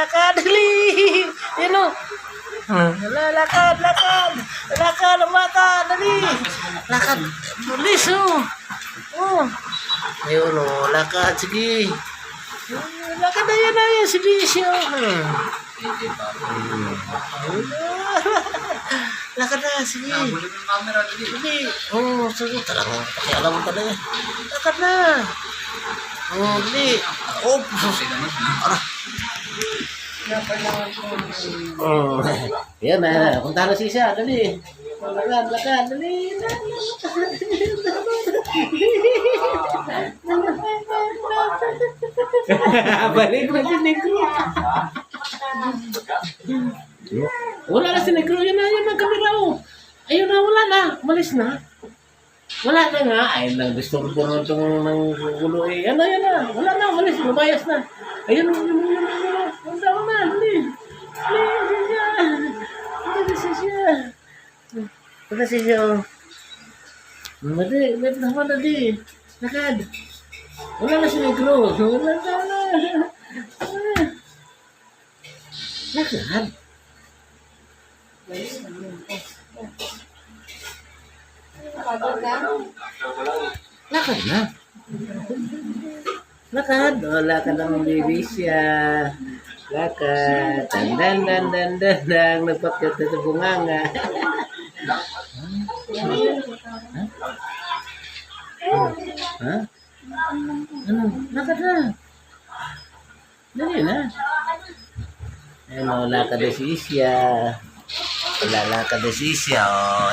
lakad, dali. Yan o. Wala, lakad, lakad. Lakad, lakad, dali. Lakad, bilis o. Oh. Ayun o, lakad, sige. Lakad na yan na yan, si Bisyo. Hmm. Lakad na, sige. Hindi. Oo, oh, sige. Talagang pakialam mo talaga. Lakad na. Oo, oh, hindi. Oh, Oh. Yan na. Punta na si siya. Dali. Lakad, lakad. Dali. Balik na si Negro. Wala na si Negro. Yan na, yan na. Kamera oh. Ayun na, wala na. Malis na. Wala na nga. Ay, nag-disturbo na itong ng gulo. Yan na, yan na. Wala na, malis. Lumayas na. Ayun, yun, yun, yun, yun, yun. Punta ko na. Dali. Dali, siya. Dali, siya. Punta si siya. oh. Dali, dali, naman dali. Lakad. Wala na si Negro. Wala na, wala. Ah. Lakad. Lakad na. Lakad. Oh, lakad ang. Lakad. Dan dan dan dan dan dan. Sa bunganga. Ano? Lakad na. Dali na. Ano, lakad na si Isya. Wala, lakad na si Isya.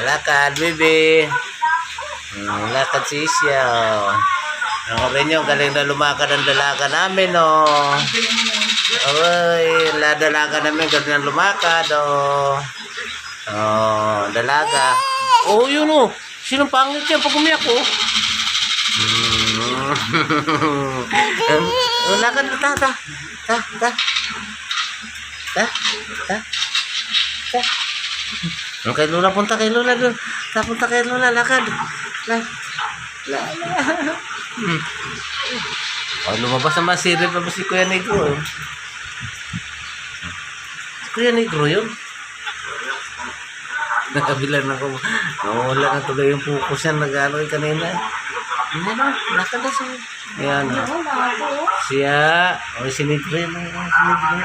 Lakad. Hmm, lakad si Isya. Ako rin yung galing na lumakad ang dalaga namin, oh. Oy, la dalaga namin galing na lumakad, oh. Oh, dalaga. Oh, yun, oh. Sinong pangit yan pag umiyak, oh? Hmm. oh, lakad na, ta, ta. Ta, ta. Ta, ta. Ta. Oh, kay Lola, punta kay Lola doon. Ta, punta kay Lola, lakad. La, la, la. Hmm. Oh, lumabas naman si Rip si Kuya Negro. Eh. Si Kuya Negro yun. Nakabilan ako. Nawala na tuloy yung focus yan. Nag-ano yung kanina. Hindi na. Lakad na siya. Ayan. Siya. O, si Negro yun. Si Negro.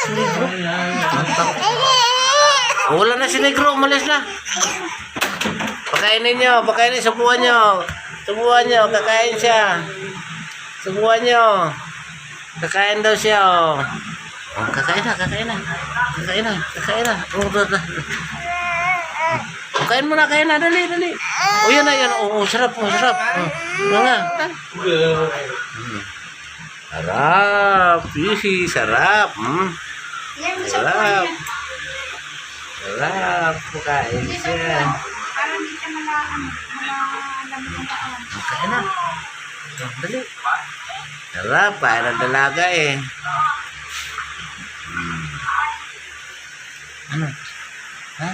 Si Negro. Wala na si Negro. Umalis na. Pakainin nyo. Pakainin. Subuhan nyo. Subuhan nyo. Kakain siya. Subuhan nyo. Kakain daw siya. Oh. Oh, kakain na. Kakain na. Kakain na. Kakain na. Oh, da, da. Oh, kain mo na. Kain na. Dali. Dali. Oh, yan na. Yan. Oh, oh sarap. Oh, sarap. Oh, mga. Sarap. Hihi. Sarap. Hmm. Sarap. Sarap. Pakain siya. Okay na. Oh, dali. Kaya ng dalaga eh. Hmm. Ano? Ha?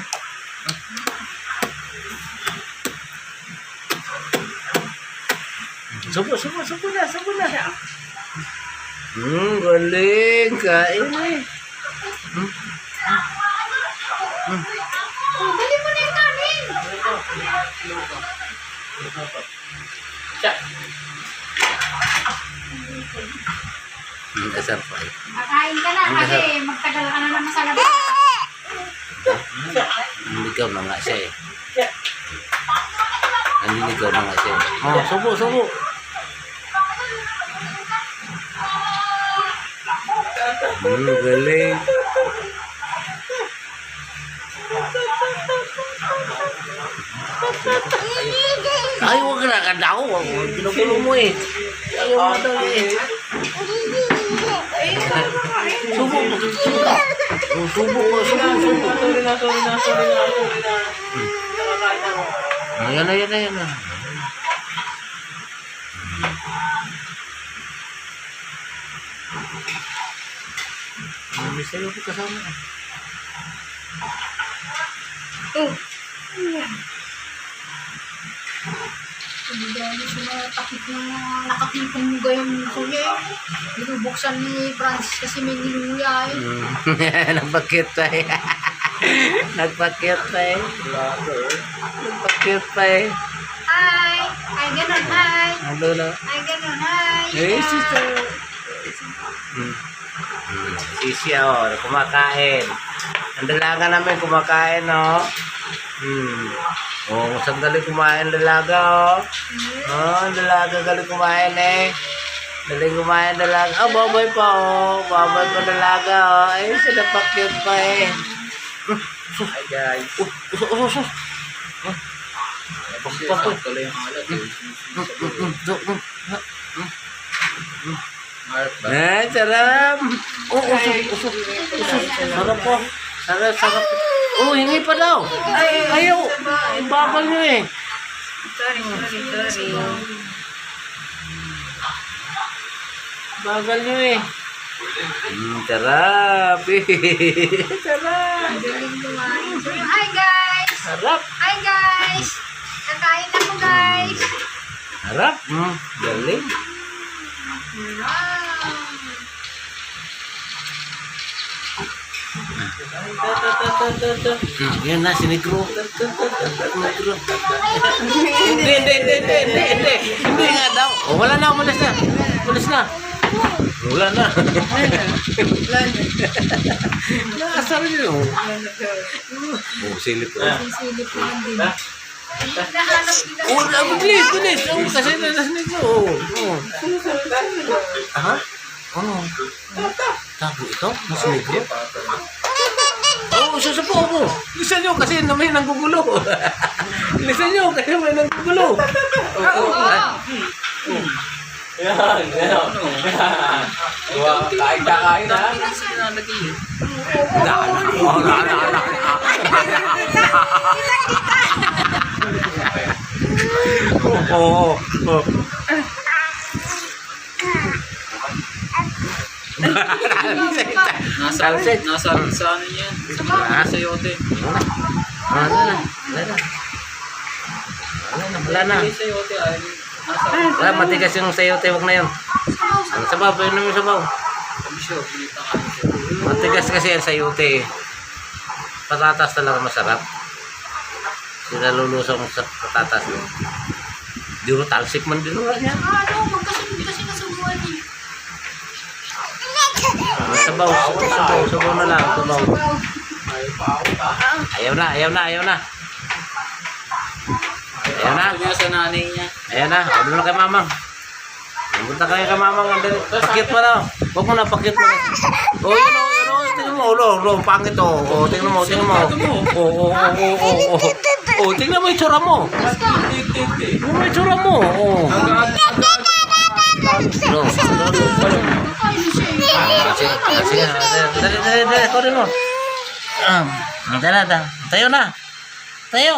Subo, subo, subo na, subo na. Hmm, galing. Kain eh. Oh, dali mo na yung kanin! Hmm, asar pa eh. Makain ka na kasi magtagal ka na naman sa labas. Nanligaw na nga siya eh. Nanligaw na nga siya eh. Oh, subo, subo. Hmm, galing. Ay, na kadaw. Pinupulo mo eh. Ayaw mo daw eh. Subo mo. Subo ko, subo, subo. Ayan na, yan na, yan na. May sayo ko kasama. Oh. Dahil sa mga takip ng mga nakakitong mo gayong kuya. Binubuksan ni Francis kasi may niluya eh. Mm. Nagpakit pa eh. Nagpakit pa eh. Nagpakit pa eh. Hi! Ay, ganun, hi! Ano na? Ay, ganun, hi! Eh, sister. Hmm. Sisi oh, kumakain. Ang dalaga namin kumakain oh. Hmm. Oh, sandali kumain dalaga oh. Oh, dalaga galing kumain eh. Galing kumain dalaga. Oh, babay pa oh. Babay pa dalaga oh. Ay, sila pa cute pa eh. Hi guys. Oh, uso, uso. Oh. Papoy. Tuloy yung alat. Mark ba? Eh, sarap. Oh, usok, usok, usok. Sarap po. Sarap, sarap. Oh, hingi pa daw. Ayaw. Ang bakal nyo eh. Sorry, sorry, sorry. Bagal nyo eh. Mm, sarap. sarap. Hi, guys! Sarap. Hi, guys! Kakain na ko, guys! Sarap. Mm, galing. Yan na, si Negro. Negro. Hindi, hindi, hindi, hindi, hindi, hindi. Nga daw. Oh, wala na, umalis na. Umalis na. Wala na. Nakasar nyo. Oh, silip ko. Sisilip naman din. Oh, na, bilis, bilis. Oh, kasi na nas Negro. Oh, oh. Ha? Ano? Tago ito? Nas Negro? Oo, oh, susupo mo. Lisa nyo kasi na may nanggugulo. Lisa nyo kasi may nanggugulo. Oo. Yan, yan. Wow, kain ka kain ha. Na, na, oh, na, na, na. Oo. oo. Nasa, Salsit. nasa, sa ano yan? Ah. Sa yote. Wala na. Wala na. Wala na. Wala na. Yote ay nasa Wala, matigas yung sayote. Huwag na yun. Ang sabaw, pwede naman yung sabaw. Matigas kasi ang sayote. eh. Patatas talaga masarap. Sila lulusong sa patatas. Di mo talsik man din wala niya. Ano, magkasunod kasi nasubuan eh. Ah, Sabaw, sabaw, sabaw na lang, sabaw. Ayaw na, ayaw na, ayaw na. Ayaw na, Sabi niya sa nanay niya. ayaw na. Huwag na kay mamang. Punta kayo kay mamang. Pakit mo na. Huwag mo na, pakit mo na. Oh, yun o, yun o. Tingnan mo, ulo, ulo, pangit o. Oh, tingnan mo, tingnan mo. Oo, oo, oo, oo, oo. Oh, tingnan mo yung tsura mo. Tingnan mo yung tsura mo. Oh. No, no, no. Ah, sige, ah. Dali, dali, dali. Kunin mo. Um, dali, dali. Tayo na. Tayo.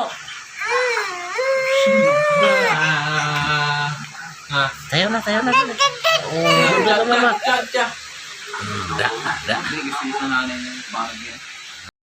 Ah. Ah. Tayo na, tayo na. Oh, mama. Tja, tja. Da, da. Hindi, gusto niya